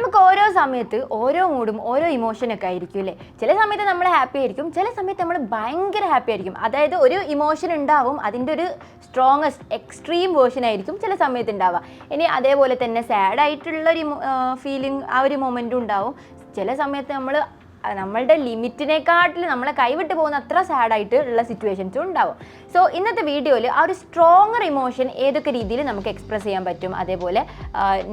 നമുക്ക് ഓരോ സമയത്ത് ഓരോ മൂഡും ഓരോ ഇമോഷനൊക്കെ ആയിരിക്കും അല്ലേ? ചില സമയത്ത് നമ്മൾ ഹാപ്പി ആയിരിക്കും ചില സമയത്ത് നമ്മൾ ഭയങ്കര ഹാപ്പി ആയിരിക്കും. അതായത് ഒരു ഇമോഷൻ ഉണ്ടാവും അതിന്റെ ഒരു സ്ട്രോങ്ങസ്റ്റ് എക്സ്ട്രീം വേർഷൻ ആയിരിക്കും ചില സമയത്ത് ഉണ്ടാവുക. ഇനി അതേപോലെ തന്നെ സാഡ് ആയിട്ടുള്ള ഒരു ഫീലിംഗ് ആ ഒരു മൊമെന്റും ഉണ്ടാവും. ചില സമയത്ത് നമ്മൾ നമ്മളുടെ ലിമിറ്റിനെക്കാട്ടിൽ നമ്മളെ കൈവിട്ട് പോകുന്ന അത്ര സാഡായിട്ട് ഉള്ള സിറ്റുവേഷൻസും ഉണ്ടാവും. സോ ഇന്നത്തെ വീഡിയോയിൽ ആ ഒരു സ്ട്രോങ്ങർ ഇമോഷൻ ഏതൊക്കെ രീതിയിൽ നമുക്ക് എക്സ്പ്രസ് ചെയ്യാൻ പറ്റും? അതേപോലെ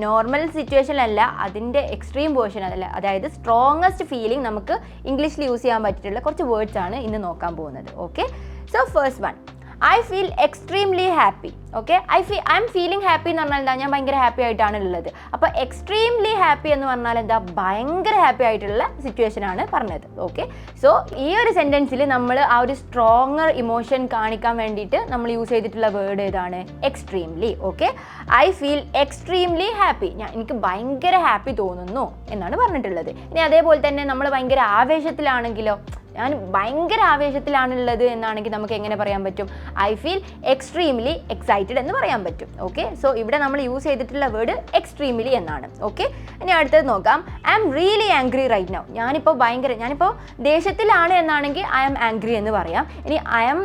നോർമൽ സിറ്റുവേഷനിലല്ല അതിന്റെ എക്സ്ട്രീം വേർഷൻ അതല്ല അതായത് സ്ട്രോങ്ങസ്റ്റ് ഫീലിംഗ് നമുക്ക് ഇംഗ്ലീഷിൽ യൂസ് ചെയ്യാൻ പറ്റിയിട്ടുള്ള കുറച്ച് വേർഡ്സ് ആണ് ഇന്ന് നോക്കാൻ പോകുന്നത്. Okay so first one I feel extremely happy okay I feel I'm feeling happy എന്ന് പറഞ്ഞാൽ എന്താ? ഞാൻ ഭയങ്കര ഹാപ്പി ആയിട്ടാണ് ഉള്ളത്. അപ്പോൾ എക്സ്ട്രീംലി ഹാപ്പി എന്ന് പറഞ്ഞാൽ എന്താ? ഭയങ്കര ഹാപ്പി ആയിട്ടുള്ള സിറ്റുവേഷൻ ആണ് പറഞ്ഞത് ഓക്കെ സോ ഈ ഒരു സെന്റൻസിൽ നമ്മൾ ആ ഒരു സ്ട്രോങ്ങർ ഇമോഷൻ കാണിക്കാൻ വേണ്ടിയിട്ട് നമ്മൾ യൂസ് ചെയ്തിട്ടുള്ള വേർഡ് ഏതാണ്? Extremely okay I feel extremely happy ഞാൻ എനിക്ക് ഭയങ്കര ഹാപ്പി തോന്നുന്നു എന്നാണ് പറഞ്ഞിട്ടുള്ളത്. ഇനി അതേപോലെ തന്നെ നമ്മൾ ഭയങ്കര ആവേശത്തിലാണെങ്കിലോ ഞാൻ ഭയങ്കര ആവേശത്തിലാണുള്ളത് എന്നാണെങ്കിൽ നമുക്ക് എങ്ങനെ പറയാൻ പറ്റും? ഐ ഫീൽ എക്സ്ട്രീംലി എക്സൈറ്റഡ് എന്ന് പറയാൻ പറ്റും. ഓക്കെ സോ ഇവിടെ നമ്മൾ യൂസ് ചെയ്തിട്ടുള്ള വേർഡ് എക്സ്ട്രീംലി എന്നാണ്. ഓക്കെ ഇനി അടുത്തത് നോക്കാം. I am really angry right now ഞാനിപ്പോൾ ഭയങ്കര ഞാനിപ്പോൾ ദേഷ്യത്തിലാണ് എന്നാണെങ്കിൽ ഐ ആം ആംഗ്രി എന്ന് പറയാം. ഇനി I am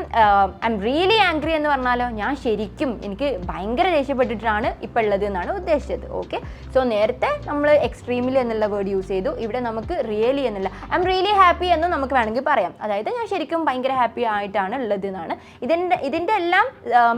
I'm really angry എന്ന് പറഞ്ഞാലോ? ഞാൻ ശരിക്കും എനിക്ക് ഭയങ്കര ദേഷ്യപ്പെട്ടിട്ടാണ് ഇപ്പോൾ ഉള്ളത് എന്നാണ് ഉദ്ദേശിച്ചത്. ഓക്കെ സോ നേരത്തെ നമ്മൾ എക്സ്ട്രീംലി എന്നുള്ള വേർഡ് യൂസ് ചെയ്തു. ഇവിടെ നമുക്ക് റിയലി എന്നുള്ള ഐ എം റിയലി ഹാപ്പി എന്ന് നമുക്ക് വേണമെങ്കിൽ പറയാം. അതായത് ഞാൻ ശരിക്കും ഭയങ്കര ഹാപ്പി ആയിട്ടാണ് ഉള്ളത് എന്നാണ്. ഇതിന്റെ ഇതിന്റെ എല്ലാം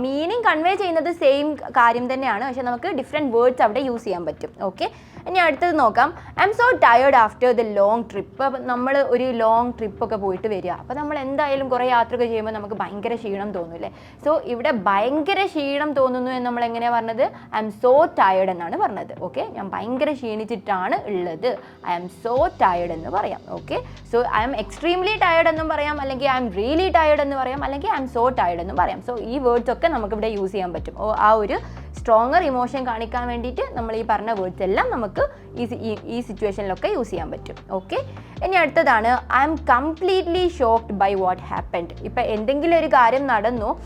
മീനിങ് കൺവേ ചെയ്യുന്നത് സെയിം കാര്യം തന്നെയാണ്. പക്ഷെ നമുക്ക് ഡിഫറെന്റ് വേർഡ്സ് അവിടെ യൂസ് ചെയ്യാൻ പറ്റും. ഓക്കെ ഇനി അടുത്തത് നോക്കാം. I'm so tired after the long trip അപ്പം നമ്മൾ ഒരു ലോങ് ട്രിപ്പൊക്കെ പോയിട്ട് വരിക. അപ്പോൾ നമ്മൾ എന്തായാലും കുറേ യാത്രയൊക്കെ ചെയ്യുമ്പോൾ നമുക്ക് ഭയങ്കര ക്ഷീണം തോന്നും അല്ലേ? സോ ഇവിടെ ഭയങ്കര ക്ഷീണം തോന്നുന്നു എന്ന് നമ്മൾ എങ്ങനെയാണ് പറഞ്ഞത്? ഐ എം സോ ടയേർഡ് എന്നാണ് പറഞ്ഞത്. ഓക്കെ ഞാൻ ഭയങ്കര ക്ഷീണിച്ചിട്ടാണ് ഉള്ളത്. ഐ എം സോ ടയേർഡ് എന്ന് പറയാം. Okay so I'm extremely tired എന്നും പറയാം അല്ലെങ്കിൽ ഐ എം റിയലി ടയർഡ് എന്ന് പറയാം അല്ലെങ്കിൽ ഐ എം സോ ടയർഡ് എന്നും പറയാം. സോ ഈ വേർഡ്സ് ഒക്കെ നമുക്ക് ഇവിടെ യൂസ് ചെയ്യാൻ പറ്റും. ആ ഒരു സ്ട്രോങ്ങർ ഇമോഷൻ കാണിക്കാൻ വേണ്ടിയിട്ട് നമ്മൾ ഈ പറഞ്ഞ വേർഡ്സ് എല്ലാം നമുക്ക് ഈ ഈ- ഈ സിറ്റുവേഷനിലൊക്കെ യൂസ് ചെയ്യാൻ പറ്റും. ഓക്കെ ഇനി അടുത്തതാണ് I'm completely shocked by what happened ഇപ്പം എന്തെങ്കിലും ഒരു കാര്യം നടന്നു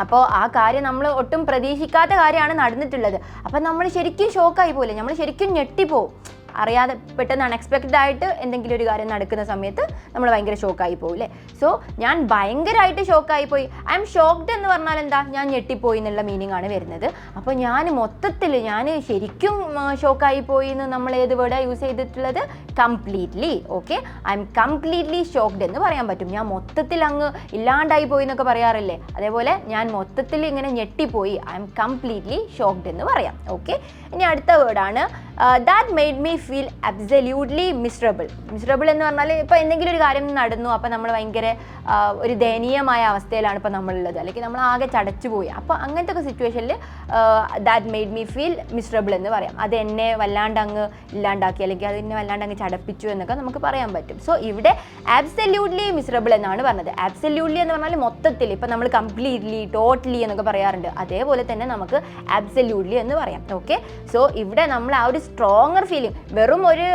അപ്പോൾ ആ കാര്യം നമ്മൾ ഒട്ടും പ്രതീക്ഷിക്കാത്ത കാര്യമാണ് നടന്നിട്ടുള്ളത്. അപ്പം നമ്മൾ ശരിക്കും ഷോക്കായി പോലെ നമ്മൾ ശരിക്കും ഞെട്ടിപ്പോവും. അറിയാതെ പെട്ടെന്ന് അൺഎക്സ്പെക്റ്റഡ് ആയിട്ട് എന്തെങ്കിലും ഒരു കാര്യം നടക്കുന്ന സമയത്ത് നമ്മൾ ഭയങ്കര ഷോക്കായി പോകും അല്ലേ സോ ഞാൻ ഭയങ്കരമായിട്ട് ഷോക്കായി പോയി. ഐ എം ഷോക്ക്ഡ് എന്ന് പറഞ്ഞാൽ എന്താ? ഞാൻ ഞെട്ടിപ്പോയി എന്നുള്ള മീനിങ് ആണ് വരുന്നത്. അപ്പോൾ ഞാൻ മൊത്തത്തിൽ ഞാൻ ശരിക്കും ഷോക്കായി പോയി എന്ന് നമ്മൾ ഏത് വേർഡാണ് യൂസ് ചെയ്തിട്ടുള്ളത്? Completely okay I'm completely shocked എന്ന് പറയാൻ പറ്റും. ഞാൻ മൊത്തത്തിൽ അങ്ങ് ഇല്ലാണ്ടായി പോയി എന്നൊക്കെ പറയാറില്ലേ? അതേപോലെ ഞാൻ മൊത്തത്തിൽ ഇങ്ങനെ ഞെട്ടിപ്പോയി. ഐ എം കംപ്ലീറ്റ്ലി ഷോക്ക്ഡ് എന്ന് പറയാം ഓക്കെ ഇനി അടുത്ത വേർഡാണ് that made me feel absolutely miserable miserable എന്ന് പറഞ്ഞാൽ ഇപ്പോൾ എന്തെങ്കിലും ഒരു കാര്യം നടന്നു അപ്പോൾ നമ്മൾ ഭയങ്കര ഒരു ദയനീയമായ അവസ്ഥയിലാണ് ഇപ്പോൾ നമ്മളുള്ളത്. അല്ലെങ്കിൽ നമ്മൾ ആകെ ചടച്ചു പോയി. അപ്പോൾ അങ്ങനത്തെ ഒക്കെ സിറ്റുവേഷനിൽ that made me feel miserable എന്ന് പറയാം. അത് എന്നെ വല്ലാണ്ട് അങ്ങ് ഇല്ലാണ്ടാക്കി അല്ലെങ്കിൽ അത് എന്നെ വല്ലാണ്ട് അങ്ങ് ചടപ്പിച്ചു എന്നൊക്കെ നമുക്ക് പറയാൻ പറ്റും. സോ ഇവിടെ ആബ്സല്യൂട്ട്ലി മിസറബിൾ എന്നാണ് പറഞ്ഞത്. ആബ്സല്യൂട്ട്ലി എന്ന് പറഞ്ഞാൽ മൊത്തത്തിൽ ഇപ്പോൾ നമ്മൾ കംപ്ലീറ്റ്ലി ടോട്ടലി എന്നൊക്കെ പറയാറുണ്ട്. അതേപോലെ തന്നെ നമുക്ക് ആബ്സല്യൂട്ട്ലി എന്ന് പറയാം. ഓക്കെ സോ ഇവിടെ നമ്മൾ ആ ഒരു സ്ട്രോങ്ങർ ഫീലിംഗ് വെറും ഒരു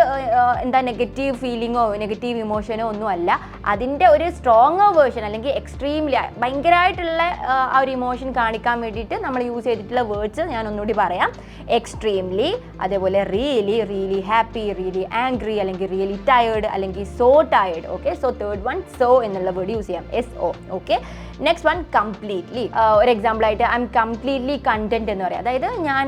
എന്താ നെഗറ്റീവ് ഫീലിങ്ങോ നെഗറ്റീവ് ഇമോഷനോ ഒന്നും അല്ല അതിന്റെ ഒരു സ്ട്രോങ് വേർഷൻ അല്ലെങ്കിൽ എക്സ്ട്രീംലി ഭയങ്കരമായിട്ടുള്ള ആ ഒരു ഇമോഷൻ കാണിക്കാൻ വേണ്ടിയിട്ട് നമ്മൾ യൂസ് ചെയ്തിട്ടുള്ള വേർഡ്സ് ഞാൻ ഒന്നുകൂടി പറയാം. എക്സ്ട്രീംലി അതേപോലെ really really happy really angry അല്ലെങ്കിൽ റിയലി ടയേർഡ് അല്ലെങ്കിൽ so tired okay so third one so എന്നുള്ള വേർഡ് യൂസ് ചെയ്യാം. S O okay next one completely ഒരു എക്സാമ്പിൾ ആയിട്ട് ഐ എം കംപ്ലീറ്റ്ലി കണ്ടന്റ് എന്ന് പറയാം. അതായത് ഞാൻ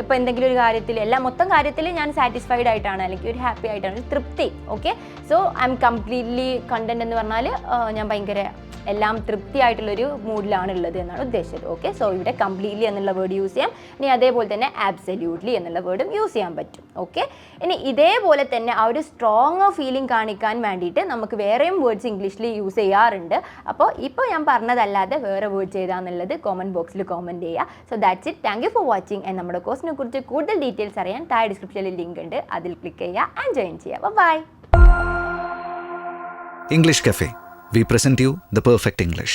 ഇപ്പോൾ എന്തെങ്കിലും ഒരു കാര്യത്തിൽ എല്ലാ മൊത്തം കാര്യത്തിൽ ഞാൻ സാറ്റിസ്ഫൈഡ് ആയിട്ടാണ് അല്ലെങ്കിൽ ഒരു ഹാപ്പി ആയിട്ടാണ് ഒരു തൃപ്തി okay so I'm completely content എന്ന് പറഞ്ഞാൽ ഞാൻ ഭയങ്കര എല്ലാം തൃപ്തിയായിട്ടുള്ളൊരു മൂഡിലാണ് ഉള്ളത് എന്നാണ് ഉദ്ദേശിച്ചത് ഓക്കെ സോ ഇവിടെ കംപ്ലീറ്റ്ലി എന്നുള്ള വേർഡ് യൂസ് ചെയ്യാം. ഇനി അതേപോലെ തന്നെ ആബ്സല്യൂട്ട്ലി എന്നുള്ള വേർഡും യൂസ് ചെയ്യാൻ പറ്റും ഓക്കെ ഇനി ഇതേപോലെ തന്നെ ആ ഒരു സ്ട്രോങ് ഫീലിംഗ് കാണിക്കാൻ വേണ്ടിയിട്ട് നമുക്ക് വേറെയും വേർഡ്സ് ഇംഗ്ലീഷിൽ യൂസ് ചെയ്യാറുണ്ട്. അപ്പോൾ ഇപ്പോൾ ഞാൻ പറഞ്ഞതല്ലാതെ വേറെ വേർഡ്സ് ഏതാണെന്നുള്ളത് കോമന്റ് ബോക്സിൽ കോമന്റ് ചെയ്യുക. So that's it thank you for watching and നമ്മുടെ കോഴ്സിനെ കുറിച്ച് കൂടുതൽ ഡീറ്റെയിൽസ് അറിയാൻ താഴെ ഡിസ്ക്രിപ്ഷനിൽ ലിങ്ക് ഉണ്ട്. അതിൽ ക്ലിക്ക് ചെയ്യുക ആൻഡ് ജോയിൻ ചെയ്യുക bye English Cafe. We present you the perfect English.